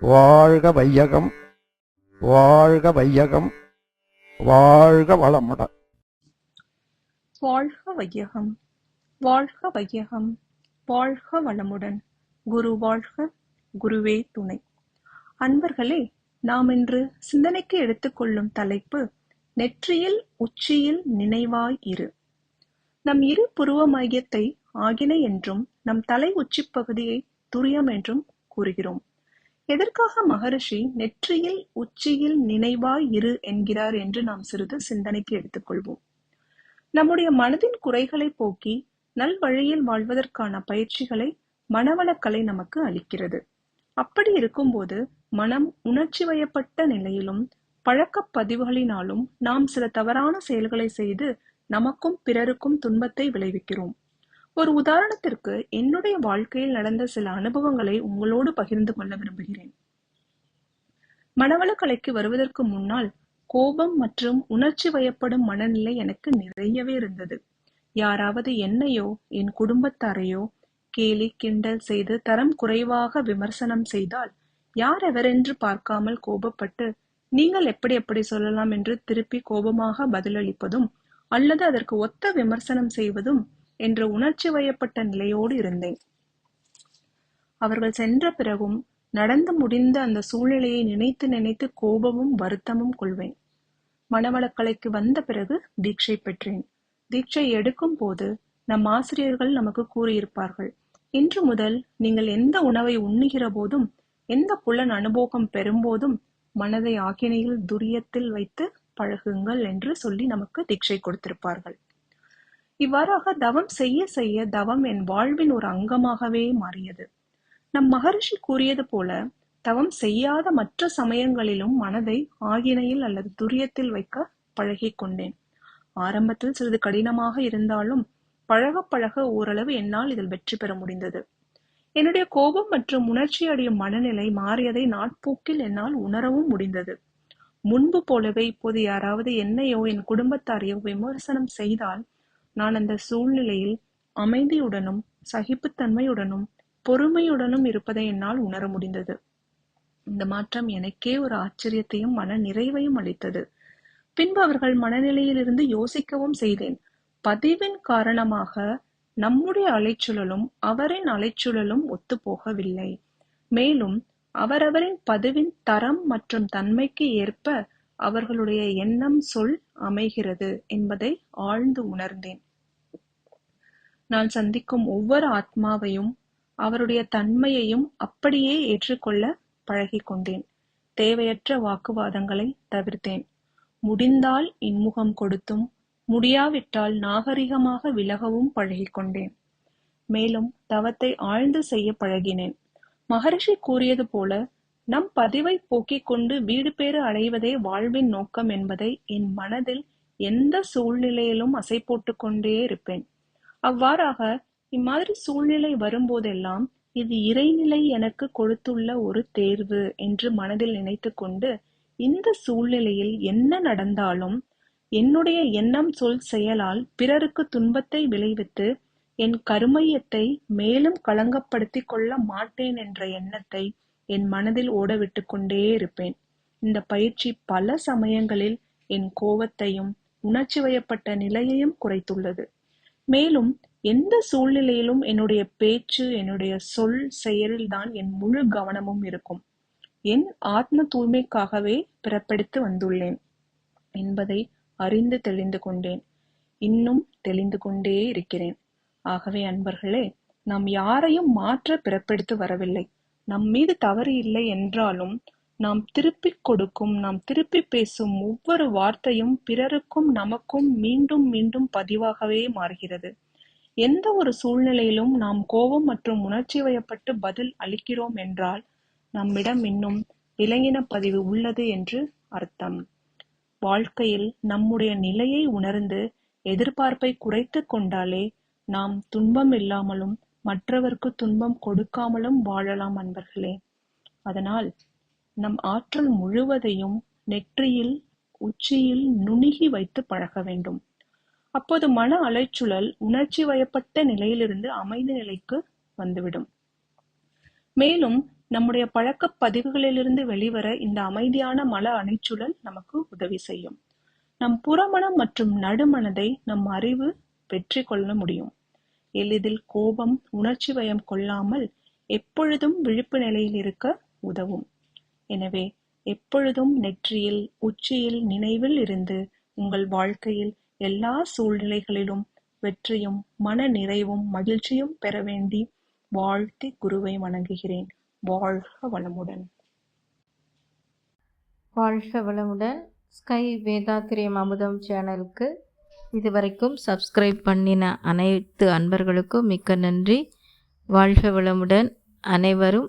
வாழ்க வையகம் வாழ்க வையகம் வாழ்க வளமுடன் வாழ்க வையகம் வாழ்க வையகம் வாழ்க வளமுடன். குரு வாழ்க குருவே துணை. அன்பர்களே நாம் இன்று சிந்தனைக்கு எடுத்துக்கொள்ளும் தலைப்பு நெற்றியில் உச்சியில் நினைவாய் இரு. நம் இரு புருவ மையத்தை ஆகின என்றும் நம் தலை உச்சிப் பகுதியை துரியம் என்றும் கூறுகிறோம். எதற்காக மகரிஷி நெற்றியில் உச்சியில் நினைவாய் இரு என்கிறார் என்று நாம் சிறிது சிந்தனைக்கு எடுத்துக்கொள்வோம். நம்முடைய மனதின் குறைகளை போக்கி நல்வழியில் வாழ்வதற்கான பயிற்சிகளை மனவளக்கலை நமக்கு அளிக்கிறது. அப்படி இருக்கும்போது மனம் உணர்ச்சி வயப்பட்ட நிலையிலும் பழக்கப் பதிவுகளினாலும் நாம் சில தவறான செயல்களை செய்து நமக்கும் பிறருக்கும் துன்பத்தை விளைவிக்கிறோம். ஒரு உதாரணத்திற்கு என்னுடைய வாழ்க்கையில் நடந்த சில அனுபவங்களை உங்களோடு பகிர்ந்து கொள்ள விரும்புகிறேன். மனவளக்கலைக்கு வருவதற்கு முன்னால் கோபம் மற்றும் உணர்ச்சி வயப்படும் மனநிலை எனக்கு நிறையவே இருந்தது. யாராவது என்னையோ என் குடும்பத்தாரையோ கேலி கிண்டல் செய்து தரம் குறைவாக விமர்சனம் செய்தால் யார் எவரென்று பார்க்காமல் கோபப்பட்டு நீங்கள் எப்படி எப்படி சொல்லலாம்? என்று திருப்பி கோபமாக பதிலளிப்பதும் அல்லது அதற்கு ஒத்த விமர்சனம் செய்வதும் என்ற உணர்ச்சி வயப்பட்ட நிலையோடு இருந்தேன். அவர்கள் சென்ற பிறகும் நடந்து முடிந்த அந்த சூழ்நிலையை நினைத்து நினைத்து கோபமும் வருத்தமும் கொள்வேன். மனவளக்கலைக்கு வந்த பிறகு தீட்சை பெற்றேன். தீட்சை எடுக்கும் போது நம் ஆசிரியர்கள் நமக்கு கூறியிருப்பார்கள் இன்று முதல் நீங்கள் எந்த உணவை உண்ணுகிற போதும் எந்த புலன் அனுபவம் பெறும்போதும் மனதை ஆக்கினையில் துரியத்தில் வைத்து பழகுங்கள் என்று சொல்லி நமக்கு தீட்சை கொடுத்திருப்பார்கள். இவ்வாறாக தவம் செய்ய செய்ய தவம் என் வாழ்வின் ஒரு அங்கமாகவே மாறியது. நம் மகரிஷி கூறியது போல தவம் செய்யாத மற்ற சமயங்களிலும் மனதை ஆகினையில் அல்லது துரியத்தில் வைக்க பழகி கொண்டேன். ஆரம்பத்தில் சிறிது கடினமாக இருந்தாலும் பழக பழக ஓரளவு என்னால் இதில் வெற்றி பெற முடிந்தது. என்னுடைய கோபம் மற்றும் உணர்ச்சி அடையும் மனநிலை மாறியதை நாட்போக்கில் என்னால் உணரவும் முடிந்தது. முன்பு போலவே இப்போது யாராவது என்னையோ என் குடும்பத்தாரையோ விமர்சனம் செய்தால் நான் அந்த சூழ்நிலையில் அமைதியுடனும் சகிப்புத்தன்மையுடனும் பொறுமையுடனும் இருப்பதை என்னால் உணர முடிந்தது. இந்த மாற்றம் எனக்கே ஒரு ஆச்சரியத்தையும் மன நிறைவையும் அளித்தது. பின்பு அவர்கள் மனநிலையிலிருந்து யோசிக்கவும் செய்தேன். பதிவின் காரணமாக நம்முடைய அலைச்சுழலும் அவரின் அலைச்சுழலும் ஒத்துப்போகவில்லை. மேலும் அவரவரின் பதிவின் தரம் மற்றும் தன்மைக்கு ஏற்ப அவர்களுடைய எண்ணம் சொல் அமைகிறது என்பதை ஆழ்ந்து உணர்ந்தேன். நான் சந்திக்கும் ஒவ்வொரு ஆத்மாவையும் அவருடைய தன்மையையும் அப்படியே ஏற்றுக்கொள்ள பழகிக் கொண்டேன். தேவையற்ற வாக்குவாதங்களை தவிர்த்தேன். முடிந்தால் இன்முகம் கொடுத்தும் முடியாவிட்டால் நாகரிகமாக விலகவும் பழகிக்கொண்டேன் மேலும் தவத்தை ஆழ்ந்து செய்ய பழகினேன். மகரிஷி கூறியது போல நம் பதிவை போக்கிக் கொண்டு வீடு பேறு அடைவதே வாழ்வின் நோக்கம் என்பதை என் மனதில் எந்த சூழ்நிலையிலும் அசை போட்டுக் கொண்டே இருப்பேன். அவ்வாறாக இம்மாதிரி சூழ்நிலை வரும்போதெல்லாம் இது இறைநிலை எனக்கு கொடுத்துள்ள ஒரு தேர்வு என்று மனதில் நினைத்து கொண்டு இந்த சூழ்நிலையில் என்ன நடந்தாலும் என்னுடைய எண்ணம் சொல் செயலால் பிறருக்கு துன்பத்தை விளைவித்து என் கருமையத்தை மேலும் களங்கப்படுத்திக் கொள்ள மாட்டேன் என்ற எண்ணத்தை என் மனதில் ஓடவிட்டு கொண்டே இருப்பேன். இந்த பயிற்சி பல சமயங்களில் என் கோபத்தையும் உணர்ச்சி வயப்பட்ட நிலையையும் குறைத்துள்ளது. மேலும் எந்த சூழ்நிலையிலும் என்னுடைய பேச்சு என்னுடைய சொல் செயலில்தான் என் முழு கவனமும் இருக்கும். என் ஆத்ம தூய்மைக்காகவே பிறப்பெடுத்து வந்துள்ளேன் என்பதை அறிந்து தெளிந்து கொண்டேன். இன்னும் தெளிந்து கொண்டே இருக்கிறேன். ஆகவே அன்பர்களே நாம் யாரையும் மாற்ற பிறப்பெடுத்து வரவில்லை. நம் மீது தவறு இல்லை என்றாலும் நாம் திருப்பிக் கொடுக்கும் நாம் திருப்பி பேசும் ஒவ்வொரு வார்த்தையும் பிறருக்கும் நமக்கும் மீண்டும் மீண்டும் பதிவாகவே மாறுகிறது. எந்த ஒரு சூழ்நிலையிலும் நாம் கோபம் மற்றும் உணர்ச்சி வயப்பட்டு பதில் அளிக்கிறோம் என்றால் நம்மிடம் இன்னும் விலங்கின பதிவு உள்ளது என்று அர்த்தம். வாழ்க்கையில் நம்முடைய நிலையை உணர்ந்து எதிர்பார்ப்பை குறைத்து கொண்டாலே நாம் துன்பம் இல்லாமலும் மற்றவர்க்கு துன்பம் கொடுக்காமலும் வாழலாம் அன்பர்களே. அதனால் நம் ஆற்றல் முழுவதையும் நெற்றியில் உச்சியில் நுணுகி வைத்து பழக வேண்டும். அப்போது மன அலைச்சுழல் உணர்ச்சி வயப்பட்ட நிலையிலிருந்து அமைதி நிலைக்கு வந்துவிடும். மேலும் நம்முடைய பழக்கப் பதிவுகளிலிருந்து வெளிவர இந்த அமைதியான மன அலைச்சுழல் நமக்கு உதவி செய்யும். நம் புறமனம் மற்றும் நடுமனதை நம் அறிவு வெற்றி கொள்ள முடியும். எளிதில் கோபம் உணர்ச்சி வயம் கொள்ளாமல் எப்பொழுதும் விழிப்பு நிலையில் இருக்க உதவும். எனவே எப்பொழுதும் நெற்றியில் உச்சியில் நினைவில் இருந்து உங்கள் வாழ்க்கையில் எல்லா சூழ்நிலைகளிலும் வெற்றியும் மன நிறைவும் மகிழ்ச்சியும் பெற வேண்டி வாழ்த்தி குருவை வணங்குகிறேன். வாழ்க வளமுடன். வாழ்க வளமுடன். ஸ்கை வேதாத்திரியம் அமுதம் சேனலுக்கு இதுவரைக்கும் சப்ஸ்கிரைப் பண்ணின அனைத்து அன்பர்களுக்கும் மிக்க நன்றி. வாழ்க வளமுடன். அனைவரும்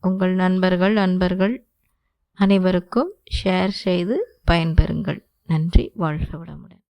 உங்கள் நண்பர்கள் அன்பர்கள் அனைவருக்கும் ஷேர் செய்து பயன்பெறுங்கள். நன்றி. வாழ்க வளமுடன்.